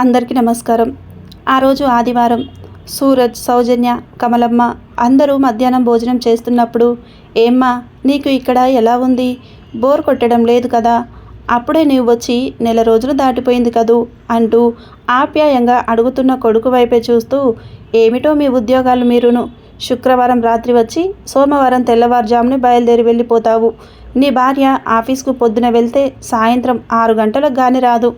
అందరికీ నమస్కారం. ఆ రోజు ఆదివారం సూరజ్ సౌజన్య కమలమ్మ అందరూ మధ్యాహ్నం భోజనం చేస్తున్నప్పుడు ఏమ్మా నీకు ఇక్కడ ఎలా ఉంది? బోర్ కొట్టడం లేదు కదా? అప్పుడే నీవు వచ్చి నెల రోజులు దాటిపోయింది కదూ? అంటూ ఆప్యాయంగా అడుగుతున్న కొడుకు వైపే చూస్తూ ఏమిటో మీ ఉద్యోగాలు మీరును. శుక్రవారం రాత్రి వచ్చి సోమవారం తెల్లవారుజామున బయలుదేరి వెళ్ళిపోతావు. నీ భార్య ఆఫీస్కు పొద్దున వెళ్తే సాయంత్రం ఆరు గంటలకు కానీ రాదు.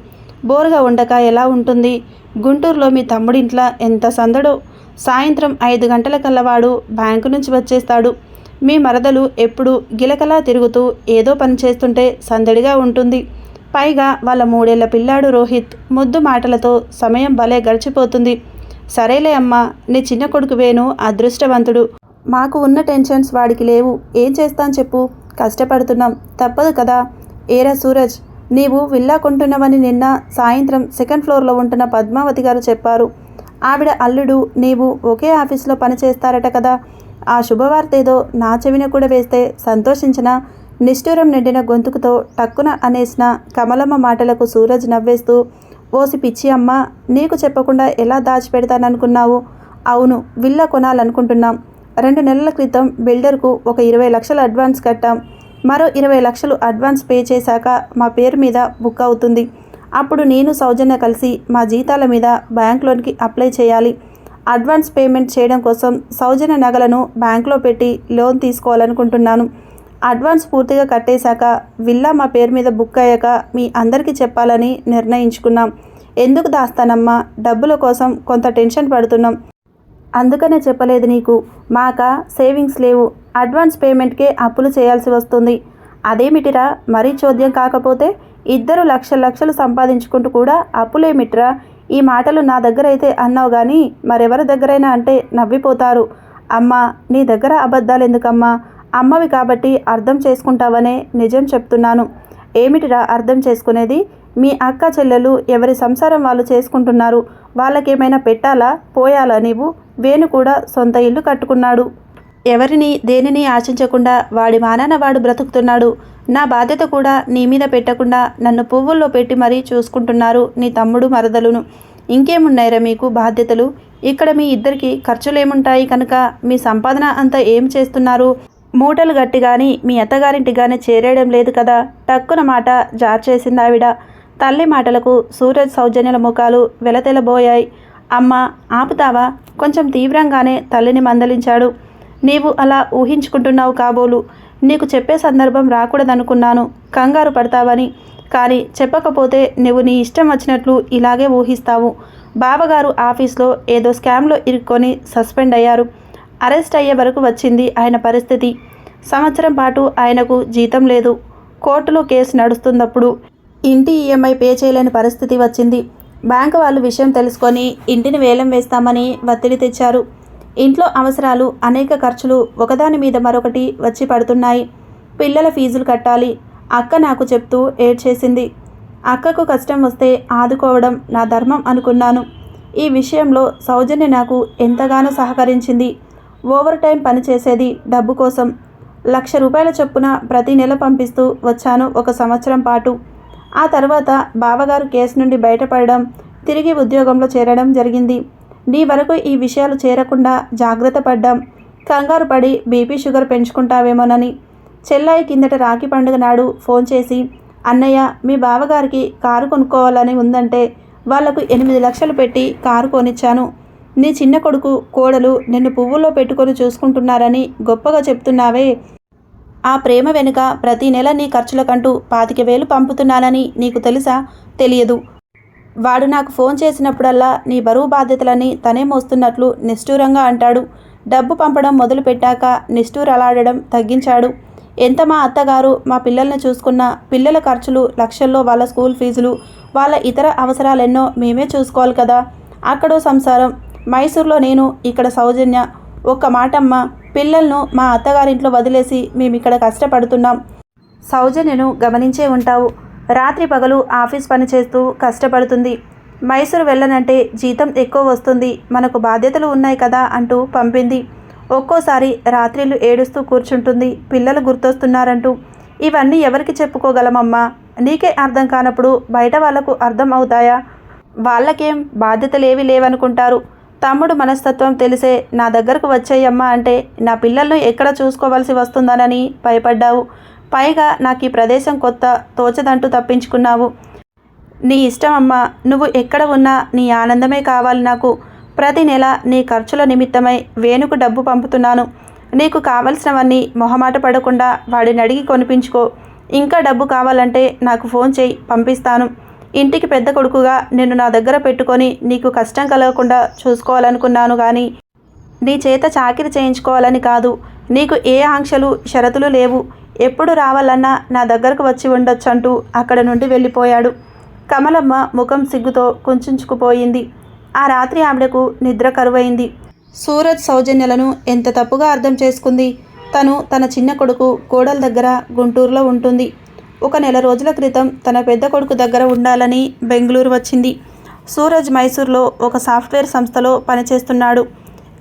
బోరుగా ఉండక ఎలా ఉంటుంది? గుంటూరులో మీ తమ్ముడింట్లో ఎంత సందడో? సాయంత్రం ఐదు గంటలకల్లా వాడు బ్యాంకు నుంచి వచ్చేస్తాడు. మీ మరదలు ఎప్పుడు గిలకలా తిరుగుతూ ఏదో పని చేస్తుంటే సందడిగా ఉంటుంది. పైగా వాళ్ళ మూడేళ్ళ పిల్లాడు రోహిత్ ముద్దు మాటలతో సమయం భలే గడిచిపోతుంది. సరేలే అమ్మా నీ చిన్న కొడుకు వేణు అదృష్టవంతుడు. మాకు ఉన్న టెన్షన్స్ వాడికి లేవు. ఏం చేస్తాను చెప్పు. కష్టపడుతున్నాం. తప్పదు కదా. ఏరా సూరజ్ నీవు విల్లా కొంటున్నావని నిన్న సాయంత్రం సెకండ్ ఫ్లోర్లో ఉంటున్న పద్మావతి గారు చెప్పారు. ఆవిడ అల్లుడు నీవు ఒకే ఆఫీస్లో పనిచేస్తారట కదా. ఆ శుభవార్త ఏదో నా చెవిన కూడా వేస్తే సంతోషించిన నిష్ఠూరం నిండిన గొంతుకుతో టక్కున అనేసిన కమలమ్మ మాటలకు సూరజ్ నవ్వేస్తూ ఓసి పిచ్చి అమ్మ నీకు చెప్పకుండా ఎలా దాచిపెడతాననుకున్నావు? అవును విల్లా కొనాలనుకుంటున్నాం. రెండు నెలల క్రితం బిల్డర్కు ఒక ఇరవై లక్షల అడ్వాన్స్ కట్టాం. మరో ఇరవై లక్షలు అడ్వాన్స్ పే చేశాక మా పేరు మీద బుక్ అవుతుంది. అప్పుడు నేను సౌజన్య కలిసి మా జీతాల మీద బ్యాంక్ లోన్కి అప్లై చేయాలి. అడ్వాన్స్ పేమెంట్ చేయడం కోసం సౌజన్య నగలను బ్యాంక్లో పెట్టి లోన్ తీసుకోవాలనుకుంటున్నాను. అడ్వాన్స్ పూర్తిగా కట్టేశాక విల్లా మా పేరు మీద బుక్ అయ్యాక మీ అందరికీ చెప్పాలని నిర్ణయించుకున్నాం. ఎందుకు దాస్తానమ్మా? డబ్బుల కోసం కొంత టెన్షన్ పడుతున్నాం. అందుకనే చెప్పలేదు నీకు. మాక? సేవింగ్స్ లేవు. అడ్వాన్స్ పేమెంట్కే అప్పులు చేయాల్సి వస్తుంది. అదేమిటిరా? మరీ చోద్యం కాకపోతే ఇద్దరు లక్షల లక్షలు సంపాదించుకుంటూ కూడా అప్పులేమిట్రా? ఈ మాటలు నా దగ్గర అయితే అన్నావు కానీ మరెవరి దగ్గరైనా అంటే నవ్విపోతారు. అమ్మా నీ దగ్గర అబద్ధాలు ఎందుకమ్మా అమ్మవి కాబట్టి అర్థం చేసుకుంటావనే నిజం చెప్తున్నాను. ఏమిటిరా అర్థం చేసుకునేది? మీ అక్క చెల్లెలు ఎవరి సంసారం వాళ్ళు చేసుకుంటున్నారు? వాళ్ళకేమైనా పెట్టాలా? పోయాలా నీవు? వేణు కూడా సొంత ఇల్లు కట్టుకున్నాడు. ఎవరిని దేనిని ఆశించకుండా వాడి మానాన వాడు బ్రతుకుతున్నాడు. నా బాధ్యత కూడా నీ మీద పెట్టకుండా నన్ను పువ్వుల్లో పెట్టి మరీ చూసుకుంటున్నారు నీ తమ్ముడు మరదలును. ఇంకేమున్నాయిరా మీకు బాధ్యతలు? ఇక్కడ మీ ఇద్దరికి ఖర్చులేముంటాయి కనుక మీ సంపాదన అంతా ఏం చేస్తున్నారు? మూటలు గట్టి కానీ మీ అత్తగారింటి కానీ చేరేయడం లేదు కదా? టక్కున మాట జార్చేసింది ఆవిడ తల్లి మాటలకు సూరజ్ సౌజన్యుల ముఖాలు వెలతెలబోయాయి. అమ్మ ఆపుతావా? కొంచెం తీవ్రంగానే తల్లిని మందలించాడు. నీవు అలా ఊహించుకుంటున్నావు కాబోలు. నీకు చెప్పే సందర్భం రాకూడదనుకున్నాను. కంగారు పడతావని. కానీ చెప్పకపోతే నువ్వు నీ ఇష్టం వచ్చినట్లు ఇలాగే ఊహిస్తావు. బావగారు ఆఫీస్లో ఏదో స్కామ్లో ఇరుక్కొని సస్పెండ్ అయ్యారు. అరెస్ట్ అయ్యే వరకు వచ్చింది ఆయన పరిస్థితి. సంవత్సరం పాటు ఆయనకు జీతం లేదు. కోర్టులో కేసు నడుస్తున్నప్పుడు ఇంటి ఈఎంఐ పే చేయలేని పరిస్థితి వచ్చింది. బ్యాంకు వాళ్ళు విషయం తెలుసుకొని ఇంటిని వేలం వేస్తామని ఒత్తిడి తెచ్చారు. ఇంట్లో అవసరాలు అనేక ఖర్చులు ఒకదాని మీద మరొకటి వచ్చి పడుతున్నాయి. పిల్లల ఫీజులు కట్టాలి. అక్క నాకు చెప్తూ ఏడ్చేసింది. అక్కకు కష్టం వస్తే ఆదుకోవడం నా ధర్మం అనుకున్నాను. ఈ విషయంలో సౌజన్య నాకు ఎంతగానో సహకరించింది. ఓవర్ టైం పనిచేసేది డబ్బు కోసం. లక్ష రూపాయల చొప్పున ప్రతి నెల పంపిస్తూ వచ్చాను ఒక సంవత్సరం పాటు. ఆ తర్వాత బావగారు కేసు నుండి బయటపడడం తిరిగి ఉద్యోగంలో చేరడం జరిగింది. నీ వరకు ఈ విషయాలు చేరకుండా జాగ్రత్త పడ్డాం కంగారు పడి బీపీ షుగర్ పెంచుకుంటావేమోనని. చెల్లాయి కిందట రాఖీ పండుగ నాడు ఫోన్ చేసి అన్నయ్య మీ బావగారికి కారు కొనుక్కోవాలని ఉందంటే వాళ్ళకు ఎనిమిది లక్షలు పెట్టి కారు కొనిచ్చాను. నీ చిన్న కొడుకు కోడలు నిన్ను పువ్వుల్లో పెట్టుకొని చూసుకుంటున్నారని గొప్పగా చెప్తున్నావే. ఆ ప్రేమ వెనుక ప్రతి నెల నీ ఖర్చులకంటూ పాతిక వేలు పంపుతున్నానని నీకు తెలుసా? తెలియదు. వాడు నాకు ఫోన్ చేసినప్పుడల్లా నీ బరువు బాధ్యతలని తనే మోస్తున్నట్లు నిష్ఠూరంగా అంటాడు. డబ్బు పంపడం మొదలు పెట్టాక నిష్ఠూరలాడడం తగ్గించాడు. ఎంత మా అత్తగారు మా పిల్లల్ని చూసుకున్న పిల్లల ఖర్చులు లక్షల్లో వాళ్ళ స్కూల్ ఫీజులు వాళ్ళ ఇతర అవసరాలెన్నో మేమే చూసుకోవాలి కదా. అక్కడో సంసారం. మైసూర్లో నేను ఇక్కడ సౌజన్య. ఒక్క మాటమ్మ. పిల్లలను మా అత్తగారింట్లో వదిలేసి మేమిక్కడ కష్టపడుతున్నాం. సౌజన్యను గమనించే ఉంటావు. రాత్రి పగలు ఆఫీస్ పని చేస్తూ కష్టపడుతుంది. మైసూరు వెళ్ళనంటే జీతం ఎక్కువ వస్తుంది. మనకు బాధ్యతలు ఉన్నాయి కదా అంటూ పంపింది. ఒక్కోసారి రాత్రిళ్ళు ఏడుస్తూ కూర్చుంటుంది. పిల్లలు గుర్తొస్తున్నారంటూ. ఇవన్నీ ఎవరికి చెప్పుకోగలమమ్మా? నీకే అర్థం కానప్పుడు బయట వాళ్ళకు అర్థం అవుతాయా? వాళ్ళకేం బాధ్యతలేవి లేవనుకుంటారు. తమ్ముడు మనస్తత్వం తెలిసే నా దగ్గరకు వచ్చేయమ్మా అంటే నా పిల్లల్ని ఎక్కడ చూసుకోవాల్సి వస్తుందనని భయపడ్డావు. పైగా నాకు ఈ ప్రదేశం కొత్త తోచదంటూ తప్పించుకున్నావు. నీ ఇష్టం అమ్మా నువ్వు ఎక్కడ ఉన్నా నీ ఆనందమే కావాలి నాకు. ప్రతి నెల నీ ఖర్చుల నిమిత్తమై వేణుకు డబ్బు పంపుతున్నాను. నీకు కావలసినవన్నీ మొహమాట పడకుండా వాడిని అడిగి కొనిపించుకో. ఇంకా డబ్బు కావాలంటే నాకు ఫోన్ చేయి పంపిస్తాను. ఇంటికి పెద్ద కొడుకుగా నిన్ను నా దగ్గర పెట్టుకొని నీకు కష్టం కలగకుండా చూసుకోవాలనుకున్నాను కానీ నీ చేత చాకిరి చేయించుకోవాలని కాదు. నీకు ఏ ఆంక్షలు షరతులు లేవు. ఎప్పుడు రావాలన్నా నా దగ్గరకు వచ్చి ఉండొచ్చంటూ అక్కడ నుండి వెళ్ళిపోయాడు. కమలమ్మ ముఖం సిగ్గుతో కుంచుకుపోయింది. ఆ రాత్రి ఆవిడకు నిద్ర కరువైంది. సూరజ్ సౌజన్యలను ఎంత తప్పుగా అర్థం చేసుకుంది. తను తన చిన్న కొడుకు కోడల దగ్గర గుంటూరులో ఉంటుంది. ఒక నెల రోజుల క్రితం తన పెద్ద కొడుకు దగ్గర ఉండాలని బెంగళూరు వచ్చింది. సూరజ్ మైసూర్లో ఒక సాఫ్ట్వేర్ సంస్థలో పనిచేస్తున్నాడు.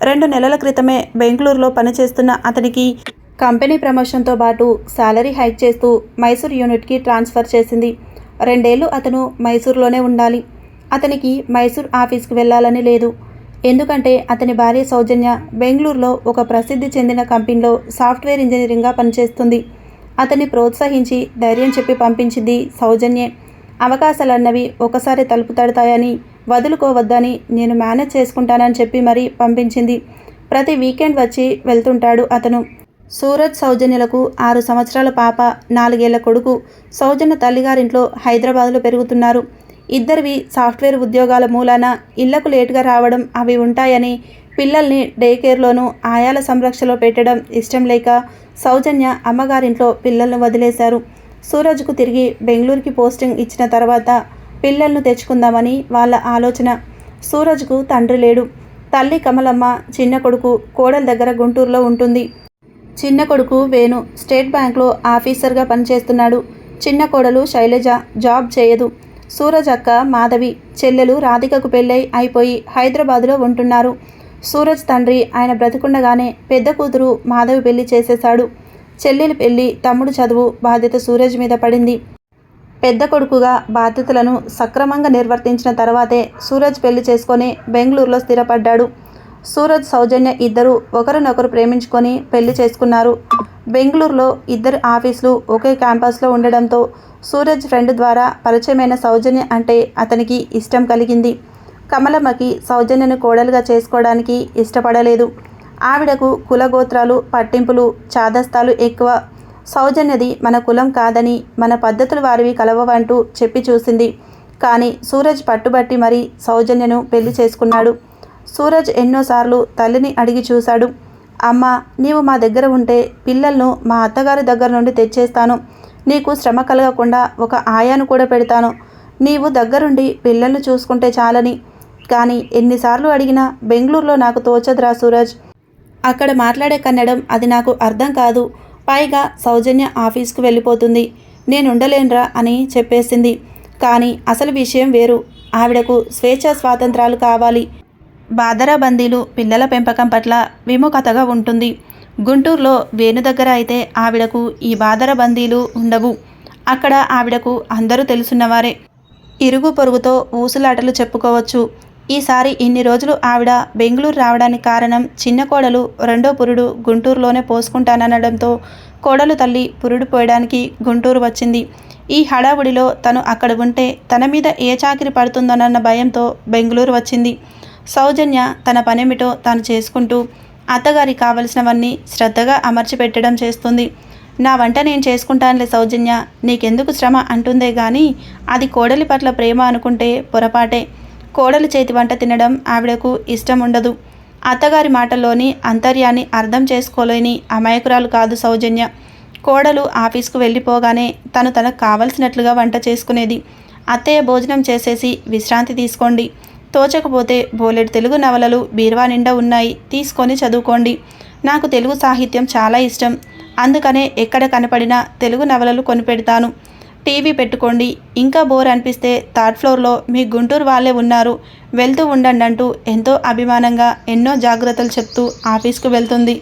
రెండు నెలల క్రితమే బెంగళూరులో పనిచేస్తున్న అతనికి కంపెనీ ప్రమోషన్తో పాటు శాలరీ హైక్ చేస్తూ మైసూర్ యూనిట్కి ట్రాన్స్ఫర్ చేసింది. రెండేళ్ళు అతను మైసూర్లోనే ఉండాలి. అతనికి మైసూర్ ఆఫీస్కి వెళ్ళాలని లేదు. ఎందుకంటే అతని భార్య సౌజన్య బెంగళూరులో ఒక ప్రసిద్ధి చెందిన కంపెనీలో సాఫ్ట్వేర్ ఇంజనీరింగ్గా పనిచేస్తుంది. అతన్ని ప్రోత్సహించి ధైర్యం చెప్పి పంపించింది సౌజన్యే. అవకాశాలన్నవి ఒకసారి తలుపు తడతాయని వదులుకోవద్దని నేను మేనేజ్ చేసుకుంటానని చెప్పి మరీ పంపించింది. ప్రతి వీకెండ్ వచ్చి వెళ్తుంటాడు అతను. సూరజ్ సౌజన్యలకు ఆరు సంవత్సరాల పాప నాలుగేళ్ళ కొడుకు సౌజన్య తల్లిగారింట్లో హైదరాబాద్లో పెరుగుతున్నారు. ఇద్దరివి సాఫ్ట్వేర్ ఉద్యోగాల మూలాన ఇళ్ళకు లేటుగా రావడం అవి ఉంటాయని పిల్లల్ని డే కేర్లోనూ ఆయాల సంరక్షణలో పెట్టడం ఇష్టం లేక సౌజన్య అమ్మగారింట్లో పిల్లలను వదిలేశారు. సూరజ్కు తిరిగి బెంగళూరుకి పోస్టింగ్ ఇచ్చిన తర్వాత పిల్లలను తెచ్చుకుందామని వాళ్ళ ఆలోచన. సూరజ్కు తండ్రి లేడు. తల్లి కమలమ్మ చిన్న కొడుకు కోడల దగ్గర గుంటూరులో ఉంటుంది. చిన్న కొడుకు వేణు స్టేట్ బ్యాంక్లో ఆఫీసర్గా పనిచేస్తున్నాడు. చిన్న కోడలు శైలజ జాబ్ చేయదు. సూరజ్ అక్క మాధవి చెల్లెలు రాధికకు పెళ్ళై అయిపోయి హైదరాబాదులో ఉంటున్నారు. సూరజ్ తండ్రి ఆయన బ్రతికుండగానే పెద్ద కూతురు మాధవి పెళ్ళి చేసేశాడు. చెల్లెలు పెళ్ళి తమ్ముడు చదువు బాధ్యత సూరజ్ మీద పడింది. పెద్ద కొడుకుగా బాధ్యతలను సక్రమంగా నిర్వర్తించిన తర్వాతే సూరజ్ పెళ్ళి చేసుకొని బెంగళూరులో స్థిరపడ్డాడు. సూరజ్ సౌజన్య ఇద్దరు ఒకరినొకరు ప్రేమించుకొని పెళ్ళి చేసుకున్నారు. బెంగళూరులో ఇద్దరు ఆఫీసులు ఒకే క్యాంపస్లో ఉండడంతో సూరజ్ ఫ్రెండ్ ద్వారా పరిచయమైన సౌజన్య అంటే అతనికి ఇష్టం కలిగింది. కమలమ్మకి సౌజన్యను కోడలుగా చేసుకోవడానికి ఇష్టపడలేదు. ఆవిడకు కులగోత్రాలు పట్టింపులు చాదస్తాలు ఎక్కువ. సౌజన్యది మన కులం కాదని మన పద్ధతులు వారివి కలవవంటూ చెప్పి చూసింది. కానీ సూరజ్ పట్టుబట్టి మరీ సౌజన్యను పెళ్ళి చేసుకున్నాడు. సూరజ్ ఎన్నోసార్లు తల్లిని అడిగి చూశాడు. అమ్మ నీవు మా దగ్గర ఉంటే పిల్లలను మా అత్తగారి దగ్గర నుండి తెచ్చేస్తాను. నీకు శ్రమ కలగకుండా ఒక ఆయాను కూడా పెడతాను. నీవు దగ్గరుండి పిల్లల్ని చూసుకుంటే చాలని. కానీ ఎన్నిసార్లు అడిగినా బెంగళూరులో నాకు తోచదురా సూరజ్. అక్కడ మాట్లాడే కన్నడం అది నాకు అర్థం కాదు. పైగా సౌజన్య ఆఫీస్కు వెళ్ళిపోతుంది. నేను ఉండలేనురా అని చెప్పేసింది. కానీ అసలు విషయం వేరు. ఆవిడకు స్వేచ్ఛ స్వాతంత్రాలు కావాలి. బాదరాబందీలు పిల్లల పెంపకం పట్ల విముఖతగా ఉంటుంది. గుంటూరులో వేణు దగ్గర అయితే ఆవిడకు ఈ బాదరబందీలు ఉండవు. అక్కడ ఆవిడకు అందరూ తెలుసున్నవారే. ఇరుగు పొరుగుతో ఊసులాటలు చెప్పుకోవచ్చు. ఈసారి ఇన్ని రోజులు ఆవిడ బెంగళూరు రావడానికి కారణం చిన్న కోడలు రెండో పురుడు గుంటూరులోనే పోసుకుంటాననడంతో కోడలు తల్లి పురుడు పోయడానికి గుంటూరు వచ్చింది. ఈ హడావుడిలో తను అక్కడ ఉంటే తన మీద ఏ చాకిరి పడుతుందోనన్న భయంతో బెంగళూరు వచ్చింది. సౌజన్య తన పనేమిటో తాను చేసుకుంటూ అత్తగారి కావలసినవన్నీ శ్రద్ధగా అమర్చి పెట్టడం చేస్తుంది. నా వంట నేను చేసుకుంటానులే సౌజన్య నీకెందుకు శ్రమ అంటుందే కానీ అది కోడలి పట్ల ప్రేమ అనుకుంటే పొరపాటే. కోడలి చేతి వంట తినడం ఆవిడకు ఇష్టం ఉండదు అత్తగారి మాటల్లోని అంతర్యాన్ని అర్థం చేసుకోలేని అమాయకురాలు కాదు సౌజన్య. కోడలు ఆఫీస్కు వెళ్ళిపోగానే తను తనకు కావలసినట్లుగా వంట చేసుకునేది. అత్తయ్య భోజనం చేసేసి విశ్రాంతి తీసుకోండి. తోచకపోతే బోలెడు తెలుగు నవలలు బీరువా నిండా ఉన్నాయి. తీసుకొని చదువుకోండి. నాకు తెలుగు సాహిత్యం చాలా ఇష్టం. అందుకనే ఎక్కడ కనపడినా తెలుగు నవలలు కొనిపెడతాను. టీవీ పెట్టుకోండి. ఇంకా బోర్ అనిపిస్తే థర్డ్ ఫ్లోర్లో మీ గుంటూరు వాళ్ళే ఉన్నారు. వెళ్తూ ఉండండి అంటూ ఎంతో అభిమానంగా ఎన్నో జాగ్రత్తలు చెప్తూ ఆఫీస్కు వెళ్తుంది.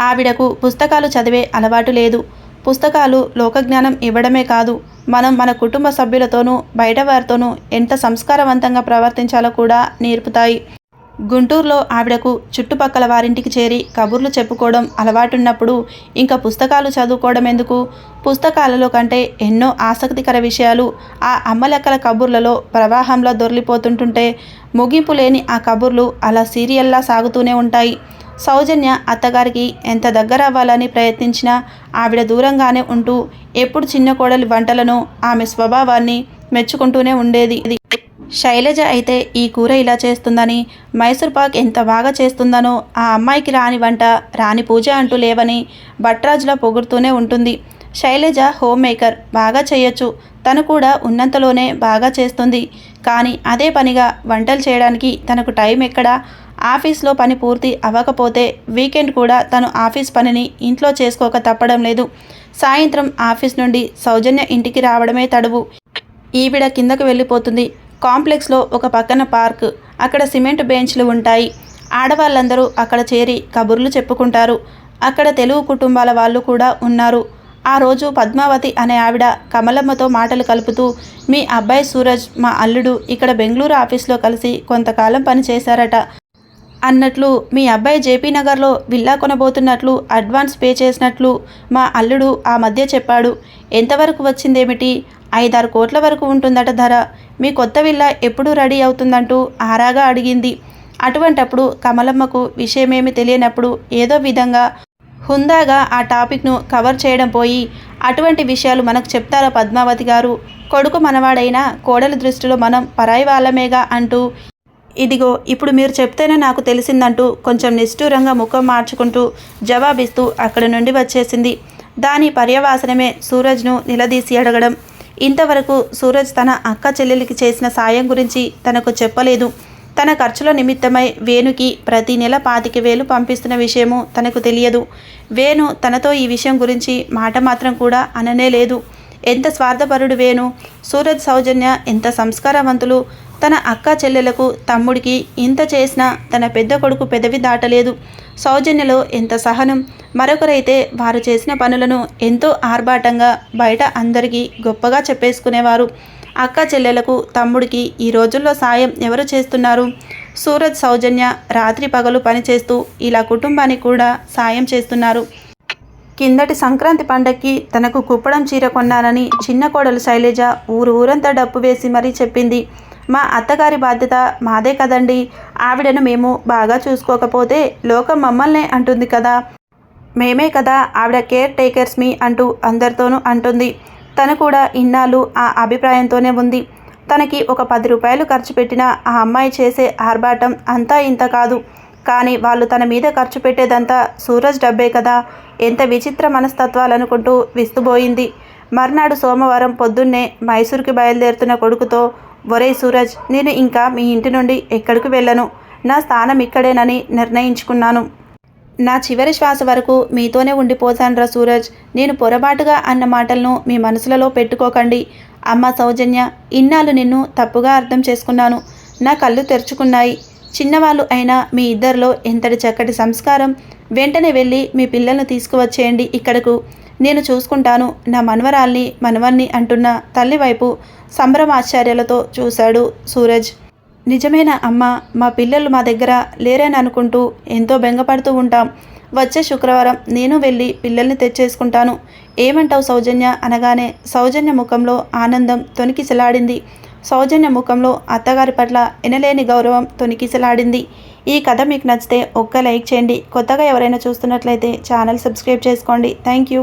ఆవిడకు పుస్తకాలు చదివే అలవాటు లేదు. పుస్తకాలు లోకజ్ఞానం ఇవ్వడమే కాదు మనం మన కుటుంబ సభ్యులతోనూ బయట వారితోనూ ఎంత సంస్కారవంతంగా ప్రవర్తించాలో కూడా నేర్పుతాయి. గుంటూరులో ఆవిడకు చుట్టుపక్కల వారింటికి చేరి కబుర్లు చెప్పుకోవడం అలవాటున్నప్పుడు ఇంకా పుస్తకాలు చదువుకోవడం ఎందుకు? పుస్తకాలలో కంటే ఎన్నో ఆసక్తికర విషయాలు ఆ అమ్మలెక్కల కబుర్లలో ప్రవాహంలో దొర్లిపోతుంటుంటే ముగింపు లేని ఆ కబుర్లు అలా సీరియల్లా సాగుతూనే ఉంటాయి. సౌజన్య అత్తగారికి ఎంత దగ్గర అవ్వాలని ప్రయత్నించినా ఆవిడ దూరంగానే ఉంటూ ఎప్పుడు చిన్న కోడలి వంటలను ఆమె స్వభావాన్ని మెచ్చుకుంటూనే ఉండేది. శైలజ అయితే ఈ కూర ఇలా చేస్తుందని మైసూర్ పాక్ ఎంత బాగా చేస్తుందనో ఆ అమ్మాయికి రాని వంట రాని పూజ అంటూ లేవని భట్రాజులా పొగుడుతూనే ఉంటుంది. శైలజ హోమ్ మేకర్ బాగా చేయొచ్చు. తను కూడా ఉన్నంతలోనే బాగా చేస్తుంది. కానీ అదే పనిగా వంటలు చేయడానికి తనకు టైం ఎక్కడా? ఆఫీస్లో పని పూర్తి అవ్వకపోతే వీకెండ్ కూడా తను ఆఫీస్ పనిని ఇంట్లో చేసుకోక తప్పడం లేదు. సాయంత్రం ఆఫీస్ నుండి సౌజన్య ఇంటికి రావడమే తడువు. ఈవిడ కిందకు వెళ్ళిపోతుంది. కాంప్లెక్స్లో ఒక పక్కన పార్క్ అక్కడ సిమెంట్ బెంచ్లు ఉంటాయి. ఆడవాళ్ళందరూ అక్కడ చేరి కబుర్లు చెప్పుకుంటారు. అక్కడ తెలుగు కుటుంబాల వాళ్ళు కూడా ఉన్నారు. ఆ రోజు పద్మావతి అనే ఆవిడ కమలమ్మతో మాటలు కలుపుతూ మీ అబ్బాయి సూరజ్ మా అల్లుడు ఇక్కడ బెంగళూరు ఆఫీస్లో కలిసి కొంతకాలం పని చేశారట. అన్నట్లు మీ అబ్బాయి జేపీ నగర్లో విల్లా కొనబోతున్నట్లు అడ్వాన్స్ పే చేసినట్లు మా అల్లుడు ఆ మధ్య చెప్పాడు. ఎంతవరకు వచ్చిందేమిటి? ఐదారు కోట్ల వరకు ఉంటుందట ధర. మీ కొత్త విల్లా ఎప్పుడు రెడీ అవుతుందంటూ ఆరాగా అడిగింది. అటువంటప్పుడు కమలమ్మకు విషయమేమి తెలియనప్పుడు ఏదో విధంగా హుందాగా ఆ టాపిక్ను కవర్ చేయడం పోయి అటువంటి విషయాలు మనకు చెప్తారా పద్మావతి గారు? కొడుకు మనవాడైనా కోడలి దృష్టిలో మనం పరాయి వాళ్ళమేగా అంటూ ఇదిగో ఇప్పుడు మీరు చెప్తేనే నాకు తెలిసిందంటూ కొంచెం నిష్ఠూరంగా ముఖం మార్చుకుంటూ జవాబిస్తూ అక్కడి నుండి వచ్చేసింది. దాని పర్యవాసనమే సూరజ్ను నిలదీసి అడగడం. ఇంతవరకు సూరజ్ తన అక్క చెల్లెలికి చేసిన సాయం గురించి తనకు చెప్పలేదు. తన ఖర్చుల నిమిత్తమై వేణుకి ప్రతి నెల పాతిక వేలు పంపిస్తున్న విషయము తనకు తెలియదు. వేణు తనతో ఈ విషయం గురించి మాట మాత్రం కూడా అననే లేదు. ఎంత స్వార్థపరుడు వేణు! సూరజ్ సౌజన్య ఎంత సంస్కారవంతులు! తన అక్క చెల్లెలకు తమ్ముడికి ఇంత చేసినా తన పెద్ద కొడుకు పెదవి దాటలేదు. సౌజన్యలో ఎంత సహనం. మరొకరైతే వారు చేసిన పనులను ఎంతో ఆర్భాటంగా బయట అందరికీ గొప్పగా చెప్పేసుకునేవారు. అక్క చెల్లెలకు తమ్ముడికి ఈ రోజుల్లో సాయం ఎవరు చేస్తున్నారు? సూరజ్ సౌజన్య రాత్రి పగలు పనిచేస్తూ ఇలా కుటుంబానికి కూడా సాయం చేస్తున్నారు. కిందటి సంక్రాంతి పండక్కి తనకు కుప్పడం చీర కొన్నానని చిన్న కోడలు శైలజ ఊరు ఊరంతా డప్పు వేసి మరీ చెప్పింది. మా అత్తగారి బాధ్యత మాదే కదండి. ఆవిడను మేము బాగా చూసుకోకపోతే లోకం మమ్మల్నే అంటుంది కదా. మేమే కదా ఆవిడ కేర్ టేకర్స్ మీ అంటూ అందరితోనూ అంటుంది. తను కూడా ఇన్నాళ్ళు ఆ అభిప్రాయంతోనే ఉంది. తనకి ఒక పది రూపాయలు ఖర్చు పెట్టిన ఆ అమ్మాయి చేసే ఆర్భాటం అంతా ఇంత కాదు. కానీ వాళ్ళు తన మీద ఖర్చు పెట్టేదంతా సూరజ్ డబ్బే కదా. ఎంత విచిత్ర మనస్తత్వాలనుకుంటూ విస్తుబోయింది. మర్నాడు సోమవారం పొద్దున్నే మైసూర్కి బయలుదేరుతున్న కొడుకుతో ఒరే సూరజ్ నేను ఇంకా మీ ఇంటి నుండి ఎక్కడికి వెళ్ళను. నా స్థానం ఇక్కడేనని నిర్ణయించుకున్నాను. నా చివరి శ్వాస వరకు మీతోనే ఉండిపోతాన్రా సూరజ్. నేను పొరపాటుగా అన్న మాటలను మీ మనసులలో పెట్టుకోకండి. అమ్మ సౌజన్య ఇన్నాళ్ళు నిన్ను తప్పుగా అర్థం చేసుకున్నాను. నా కళ్ళు తెరుచుకున్నాయి. చిన్నవాళ్ళు అయినా మీ ఇద్దరిలో ఎంతటి చక్కటి సంస్కారం? వెంటనే వెళ్ళి మీ పిల్లలను తీసుకువచ్చేయండి ఇక్కడకు. నేను చూసుకుంటాను. నా మనవరాల్ని మనవన్ని అంటున్న తల్లి వైపు సంభ్రమాశ్చర్యాలతో చూశాడు సూరజ్. నిజమైన అమ్మ మా పిల్లలు మా దగ్గర లేరని అనుకుంటూ ఎంతో బెంగపడుతూ ఉంటాం. వచ్చే శుక్రవారం నేను వెళ్ళి పిల్లల్ని తెచ్చేసుకుంటాను. ఏమంటావు సౌజన్య? అనగానే సౌజన్య ముఖంలో ఆనందం తొనికిసలాడింది. సౌజన్య ముఖంలో అత్తగారి పట్ల ఎనలేని గౌరవం తొనికిసలాడింది. ఈ కథ మీకు నచ్చితే ఒక్క లైక్ చేయండి. కొత్తగా ఎవరైనా చూస్తున్నట్లయితే ఛానల్ సబ్స్క్రైబ్ చేసుకోండి. Thank you.